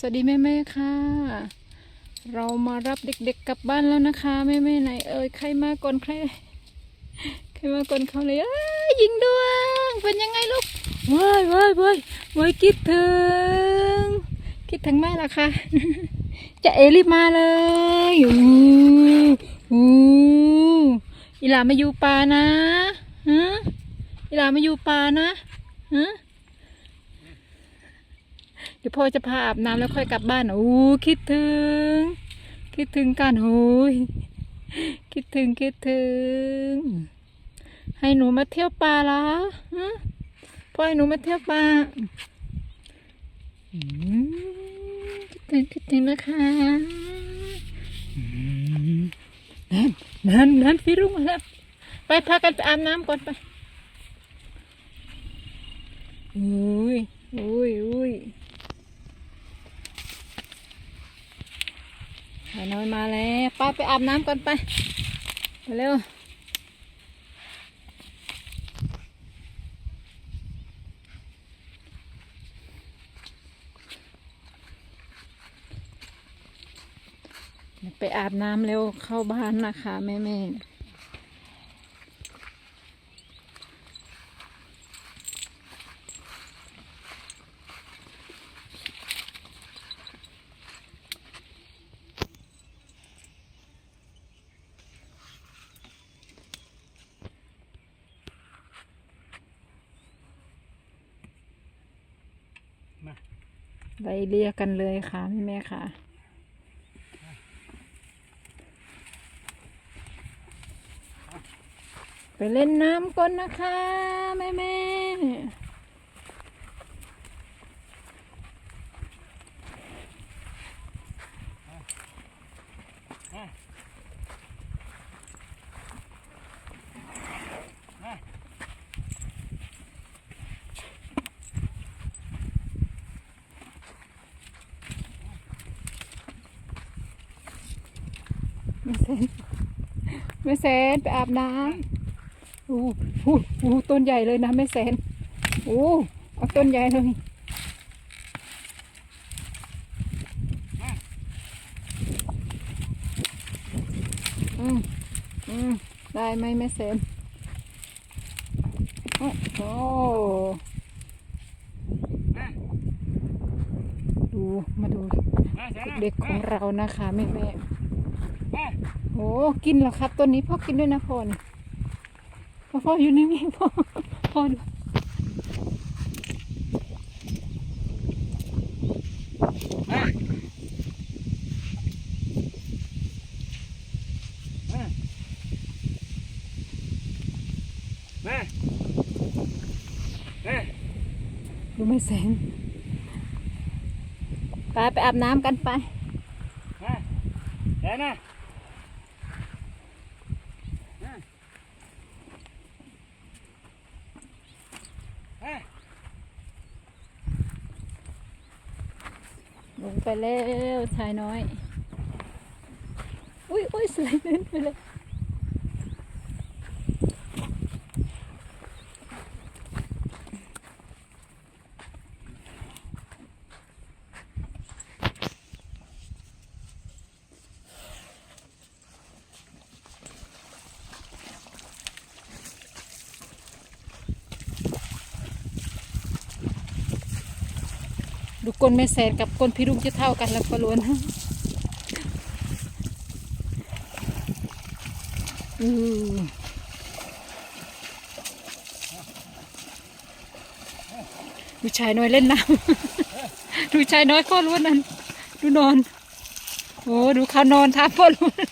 สวัสดีแม่แม่ๆค่ะ เรามารับเด็กๆกลับบ้านแล้วนะคะแม่แม่ๆไหนเอ่ยใครมาก่อนใครใครมาก่อนเขาเลยอ้ายยิงดวงเป็นยังไงลูกว้ายว้ายว้ายว้ายคิดถึง คิดถึงแม่ละค่ะจะเอรีบมาเลยอู้หูอีหลามาอยู่ป่านะฮะอีหลามาอยู่ป่านะฮะเดี๋ยวพ่อจะพาอาบน้ำแล้วค่อยกลับบ้าน โอ้คิดถึง คิดถึงกันโอ้ยคิดถึงคิดถึง ให้หนูมาเที่ยวป่าละฮะพ่อให้หนูมาเที่ยวป่าคิดถึงคิดถึงนะคะนั่นนั่นนั่นพี่รุ่งมาแล้วไปพากันไปอาบน้ำก่อนไปอุ้ยอุ้ย หาน้อยมาแล้ว ไปไปอาบน้ำก่อนไปไปเร็วไปอาบน้ำเร็วเข้าบ้านนะคะแม่แม่ ไล่เรียกกันเลยค่ะแม่แม่ค่ะ ไปเล่นน้ำก่อนนะคะ แม่แม่ไม่ เซนไม่เซนไปอาบน้ำโอ้โหโอ้โหต้นใหญ่เลยนะแม่แสนโอ้เอาต้นใหญ่เลยอืมอืมได้ไหมแม่แสนโอ้โหดูมาดูเด็กของเรานะคะแม่แม่ โอ้กินเหรอครับต้นนี้พ่อกินด้วยนะพ่อนี่พ่อพ่ออยู่นิ่งๆพ่อพ่อดูดูไม่แสงไปไปอาบน้ำกันไปเดี๋ยวนะ ลงไปแล้วชายน้อย อุ้ยอุ้ยสไลด์เล่นไปเลย ดูก้นแม่แสนกับก้นพี่รุ่งจะเท่ากันแล้วก็ล้วนอือดูชายน้อยเล่นน้ำดูชายน้อยข้อล้วนนั่นดูนอน โอ้ดูเขานอนทับพ่อล้วน